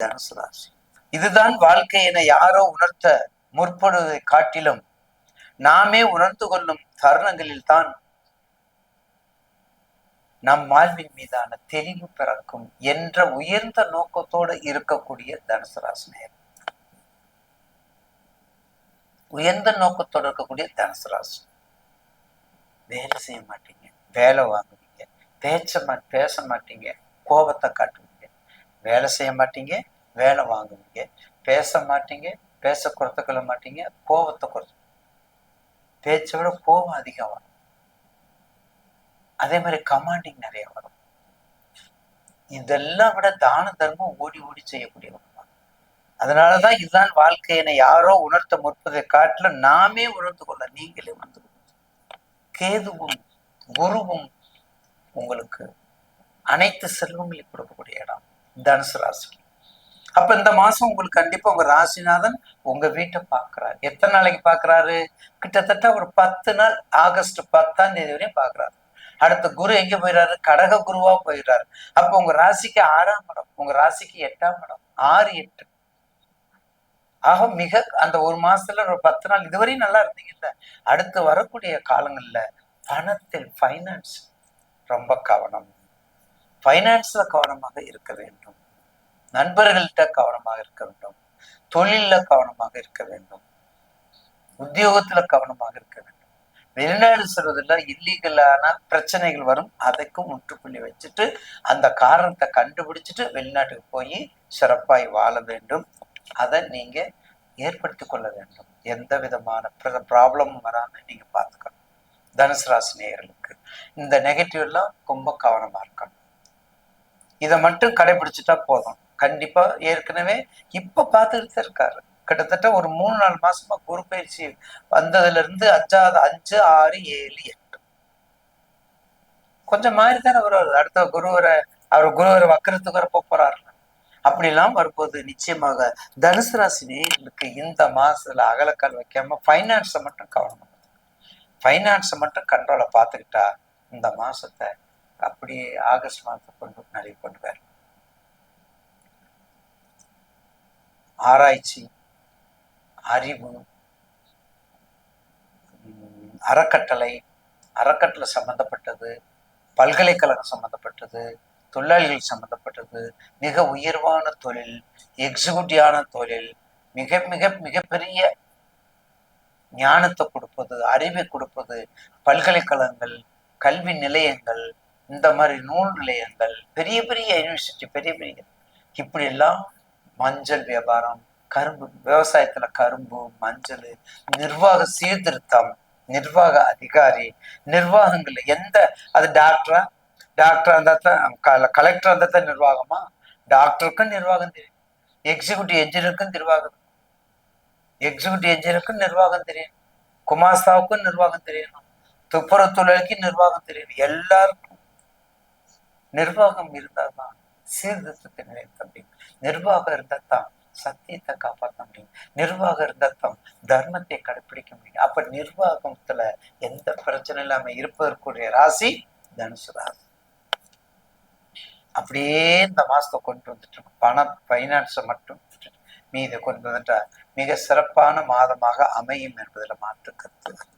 தனுசு ராசி இதுதான் வாழ்க்கை என யாரோ உணர்த்த முற்படுவதை காட்டிலும் நாமே உணர்ந்து கொள்ளும் தருணங்களில் தான் நம் வாழ்வின் மீதான தெளிவு பிறக்கும் என்ற உயர்ந்த நோக்கத்தோடு இருக்கக்கூடிய தனுசு ராசி நேரம் உயர்ந்த நோக்கத்தோடு இருக்கக்கூடிய தனுசு ராசி வேலை செய்ய மாட்டீங்க வேலை வாங்குவீங்க பேச்ச பேச மாட்டீங்க கோபத்தை காட்டுவீங்க. வேலை செய்ய மாட்டீங்க வேலை வாங்குவீங்க. பேச மாட்டீங்க பேச குறைத்துக்கொள்ள மாட்டீங்க கோபத்தை குறைச்சு. பேச்சை விட கோபம் அதிகம் வரும். அதே மாதிரி கமாண்டிங் நிறைய வரும். இதெல்லாம் விட தான தர்மம் ஓடி ஓடி செய்யக்கூடிய அதனாலதான் இதுதான் வாழ்க்கையினை யாரோ உணர்த்த முற்பதை காட்டிலும் நாமே உணர்ந்து கொள்ள நீங்களே வந்து கேதுவும் குருவும் உங்களுக்கு அனைத்து செல்வங்களையும் கொடுக்கக்கூடிய இடம். தனுசு ராசி. அப்ப இந்த மாசம் உங்களுக்கு கண்டிப்பா உங்க ராசிநாதன் உங்க வீட்டை பாக்குறாரு எத்தனை நாளைக்கு பாக்குறாரு கிட்டத்தட்ட ஒரு பத்து நாள் ஆகஸ்ட் பத்தாம் தேதி வரையும் பாக்குறாரு அடுத்த குரு எங்க போயிடுறாரு கடக குருவா போயிடுறாரு அப்ப உங்க ராசிக்கு ஆறாம் இடம் உங்க ராசிக்கு எட்டாம் இடம் ஆறு எட்டு. ஆக மிக அந்த ஒரு மாசத்துல ஒரு பத்து நாள் இதுவரையும் நல்லா இருந்தீங்கல்ல? அடுத்து வரக்கூடிய காலங்கள்ல பணத்தில் ஃபைனான்ஸ் ரொம்ப கவனம். ஃபைனான்ஸ்ல கவனமாக இருக்க வேண்டும். நண்பர்கள்ட்ட கவனமாக இருக்க வேண்டும். தொழிலில் கவனமாக இருக்க வேண்டும். உத்தியோகத்துல கவனமாக இருக்க வேண்டும். வெளிநாடு செல்வதில் இல்லீகலான பிரச்சனைகள் வரும். அதைக்கும் முற்றுப்புள்ளி வச்சுட்டு அந்த காரணத்தை கண்டுபிடிச்சிட்டு வெளிநாட்டுக்கு போய் சிறப்பாய் வாழ வேண்டும். அதை நீங்க ஏற்படுத்தி கொள்ள வேண்டும். எந்த விதமான ப்ராப்ளமும் வராமல் நீங்க பார்த்துக்கணும். தனுசு ராசி நேயர்களுக்கு. இந்த நெகட்டிவ் எல்லாம் ரொம்ப கவனமா இருக்கும் இதை மட்டும் கடைபிடிச்சிட்டா போதும். கண்டிப்பா ஏற்கனவே இப்ப பார்த்துக்கிட்டு இருக்காரு. கிட்டத்தட்ட ஒரு மூணு நாலு மாசமா குரு பயிற்சி வந்ததுல இருந்து அஞ்சாவது அஞ்சு ஆறு ஏழு எட்டு. கொஞ்சம் மாறி தானே வருவார் அடுத்த குருவரை அவர் குருவரை வக்கரத்துக்கு வர போறாரு அப்படிலாம் வரும்போது நிச்சயமாக தனுசு ராசி நேர்களுக்கு இந்த மாசத்துல அகலக்கால் வைக்காம ஃபைனான்ஸை மட்டும் கவனம் ஃபைனான்ஸை மட்டும் கண்ட்ரோலை பார்த்துக்கிட்டா இந்த மாசத்தை அப்படியே ஆகஸ்ட் மாதத்தை கொண்டு நிறைய கொண்டு ஆராய்ச்சி அறிவு அறக்கட்டளை அறக்கட்டளை சம்பந்தப்பட்டது பல்கலைக்கழகம் சம்பந்தப்பட்டது தொழிலாளிகள் சம்பந்தப்பட்டது மிக உயர்வான தொழில் எக்ஸிக்யூட்டிவான தொழில் மிக மிக மிகப்பெரிய ஞானத்தை கொடுப்பது அறிவை கொடுப்பது பல்கலைக்கழகங்கள் கல்வி நிலையங்கள் இந்த மாதிரி நூல் நிலையங்கள் பெரிய பெரிய யூனிவர்சிட்டி பெரிய பெரிய இப்படி எல்லாம் மஞ்சள் வியாபாரம் கரும்பு விவசாயத்துல கரும்பு மஞ்சள் நிர்வாக சீர்திருத்தம் நிர்வாக அதிகாரி நிர்வாகங்கள் எந்த அது டாக்டரா டாக்டர் இருந்தா தான் கலெக்டர் இருந்தா தான் நிர்வாகமா? டாக்டருக்கும் நிர்வாகம் தெரியும். எக்ஸிக்யூட்டிவ் என்ஜினியருக்கும் நிர்வாகம். எக்ஸிக்யூட்டிவ் என்ஜினியருக்கும் நிர்வாகம் தெரியும். குமாஸ்தாவுக்கும் நிர்வாகம் தெரியணும் துப்புரவு தொழிலுக்கு நிர்வாகம் தெரியணும் எல்லாருக்கும் நிர்வாகம் இருந்தால் தான் சீர்திருத்தத்தை நிலைத்த முடியும் நிர்வாகம் இருந்தால் தான் சத்தியத்தை காப்பாற்ற முடியும். நிர்வாகம் இருந்தால் தான் தர்மத்தை கடைபிடிக்க முடியும். அப்ப நிர்வாகத்துல எந்த பிரச்சனை இல்லாம இருப்பதற்குரிய ராசி தனுசு ராசி. அப்படியே இந்த மாசத்தை கொண்டு வந்துட்டு பணம் பைனான்ஸை மட்டும் மீதை கொண்டு வந்துட்டா மிக சிறப்பான மாதமாக அமையும் என்பதில் மாற்று கருத்து